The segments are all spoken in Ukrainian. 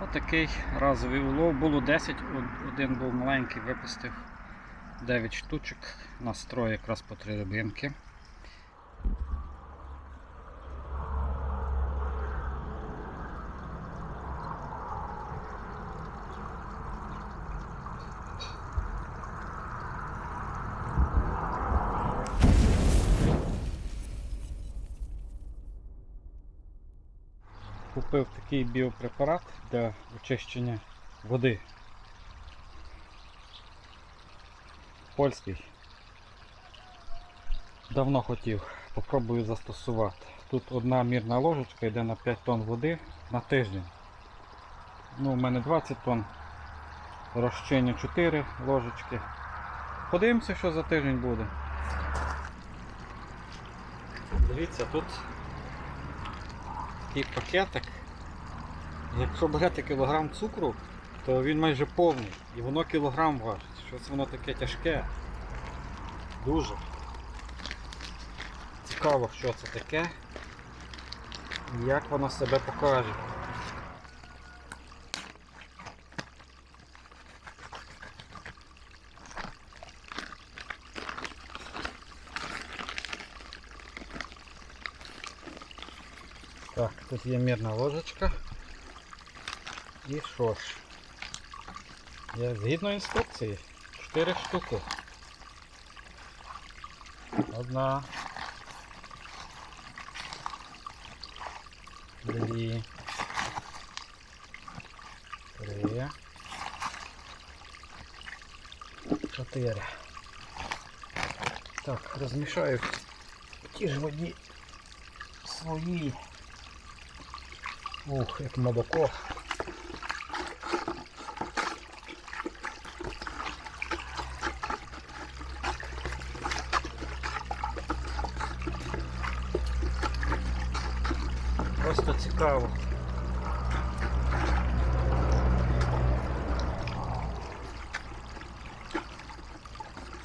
Отакий разовий улов. Було 10, один був маленький, випустив 9 штучок. настрою якраз по 3 рибинки. Купив такий біопрепарат для очищення води. Польський. Давно хотів, попробую застосувати. Тут одна мірна ложечка йде на 5 тонн води на тиждень. Ну, у мене 20 тонн, розчиню 4 ложечки. Подивимося, що за тиждень буде. Дивіться, тут такий пакетик. Якщо берете кілограм цукру, то він майже повний і воно кілограм важить. Щось воно таке тяжке. Дуже. Цікаво, що це таке і як воно себе покаже. Так, тут є мірна ложечка. І що ж? Я згідно інструкції. 4 штуки. Одна. Дві. Три. Чотири. Так, розмішаю в ті ж воді свої. Ух, як молоко. Просто цікаво.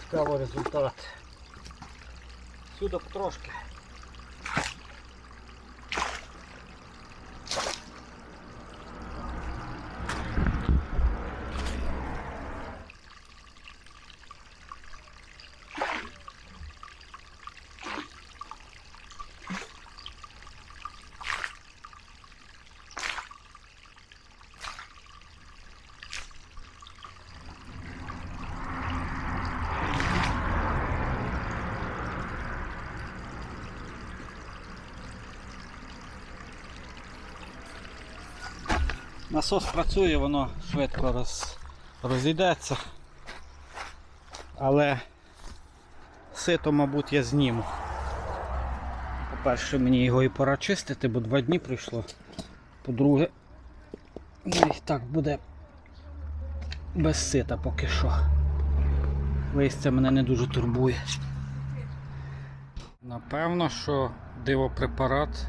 Цікавий результат. Сюди потрошки. Насос працює, воно швидко роз, розійдеться. Але сито, мабуть, я зніму. По-перше, мені його і пора чистити, бо два дні пройшло. По-друге, так буде без сита поки що. Листя мене не дуже турбує. Напевно, що дивопрепарат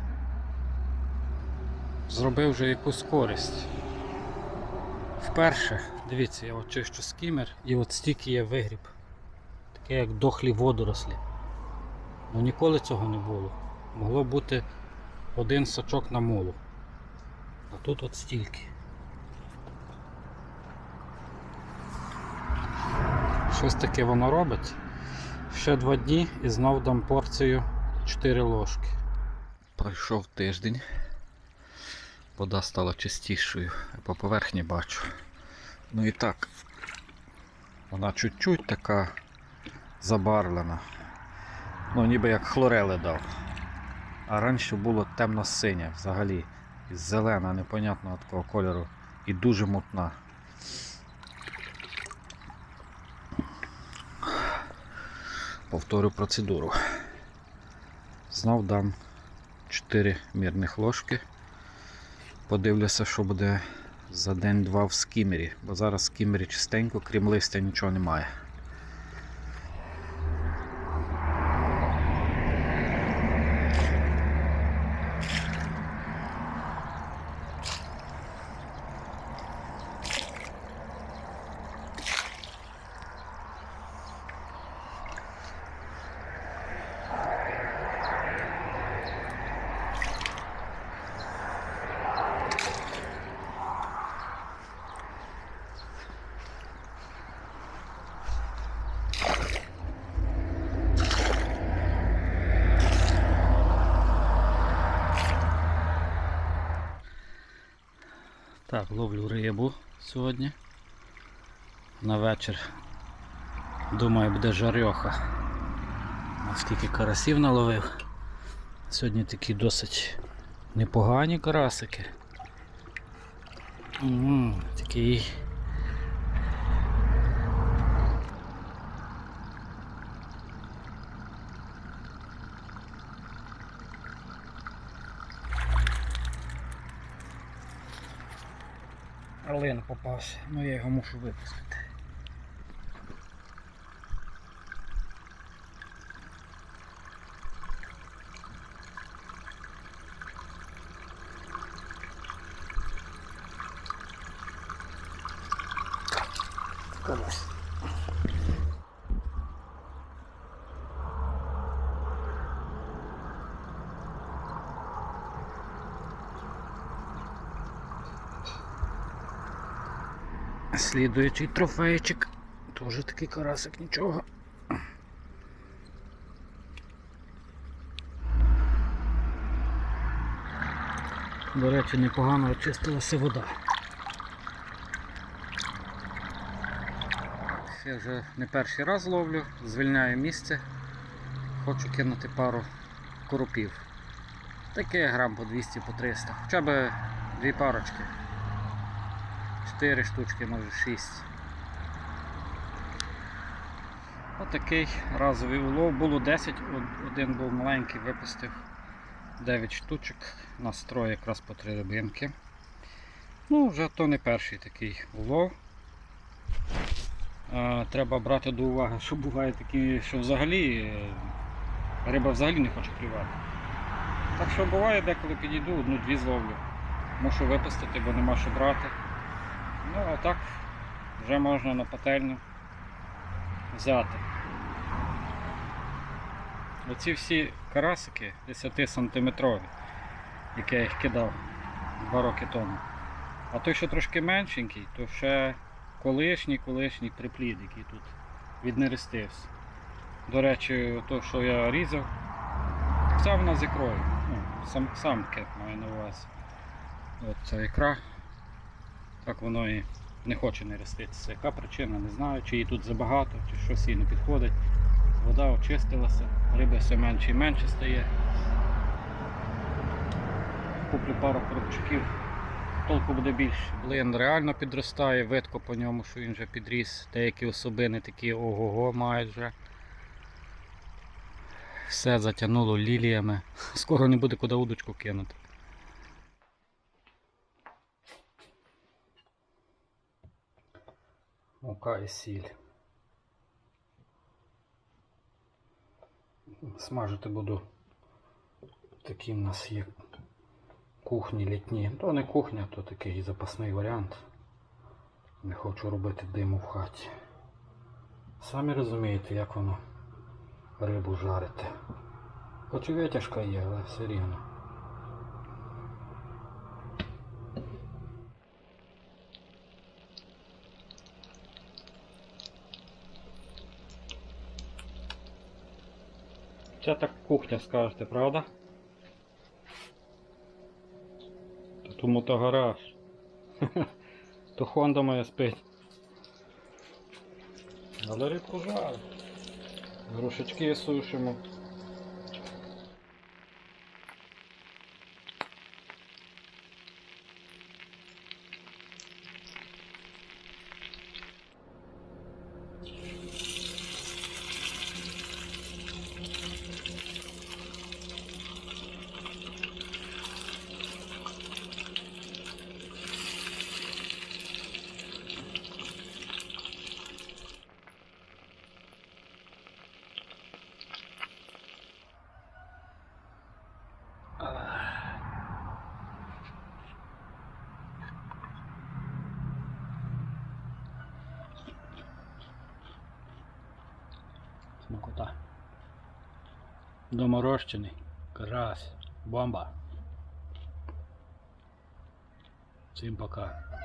зробив вже якусь користь. Вперше, дивіться, я очищу скімер і от стільки є вигріб. Таке як дохлі водорослі. Ну ніколи цього не було. Могло бути один сачок на молу. А тут от стільки. Щось таке воно робить. Ще два дні і знов дам порцію 4 ложки. Пройшов тиждень. Вода стала чистішою, по поверхні бачу. Ну і так, вона чуть-чуть така забарвлена. Ну ніби як хлорели дав. А раніше було темно-синя взагалі. Зелена, непонятного такого кольору. І дуже мутна. Повторю процедуру. Знов дам 4 мірних ложки. Подивлюся, що буде за день-два в скімері, бо зараз в скімері чистенько, крім листя нічого немає. Так, ловлю рибу сьогодні. На вечір. Думаю, буде жарьоха. Наскільки карасів наловив. Сьогодні такі досить непогані карасики. М, Такий. Орлин попався, ну я його мушу випустити. Карась. Слідуючий трофейчик. Тоже такий карасик, нічого. До речі, непогано очистилася вода. Я вже не перший раз ловлю, звільняю місце. Хочу кинути пару коропів. Таке грам по 200 по 300. Хоча б дві парочки. 4 штучки, може 6. Отакий разовий улов. Було 10, один був маленький, випустив 9 штучок, настрою якраз по 3 рибинки. Ну, вже то не перший такий улов. Треба брати до уваги, що буває такі, що взагалі е, риба взагалі не хоче клювати. Так що буває, деколи підійду, одну-дві зловлю. Мушу випустити, бо нема що брати. Ну, а вже можна на пательню взяти. Оці всі карасики 10 сантиметрові, які я їх кидав 2 роки тому. А той, що трошки меншенький, то ще колишній колишній приплід, який тут віднерестився. До речі, то, що я різав, вся вона з ікрою. Ну, сам, самки маю на увазі. От ця ікра. Так воно і не хоче нереститися. Яка причина, не знаю, чи її тут забагато, чи щось їй не підходить. Вода очистилася, риби все менше і менше стає. Куплю пару коробчиків, толку буде більше. Блин, реально підростає, видко по ньому, що він вже підріс. Деякі особини такі ого-го мають вже. Все затягнуло ліліями. Скоро не буде куди удочку кинути. Мука і сіль. Смажити буду. Такі в нас є кухні літні. То не кухня, то такий запасний варіант. Не хочу робити диму в хаті. Самі розумієте, як воно рибу жарити. Хоч і витяжка є, але все рівно. Це так кухня скажете, правда? Тому то гараж. То Хонда моя спить. Але рибку жарить. Грушечки сушимо. Смакота. Доморощений. Крась. Бомба. Всім пока.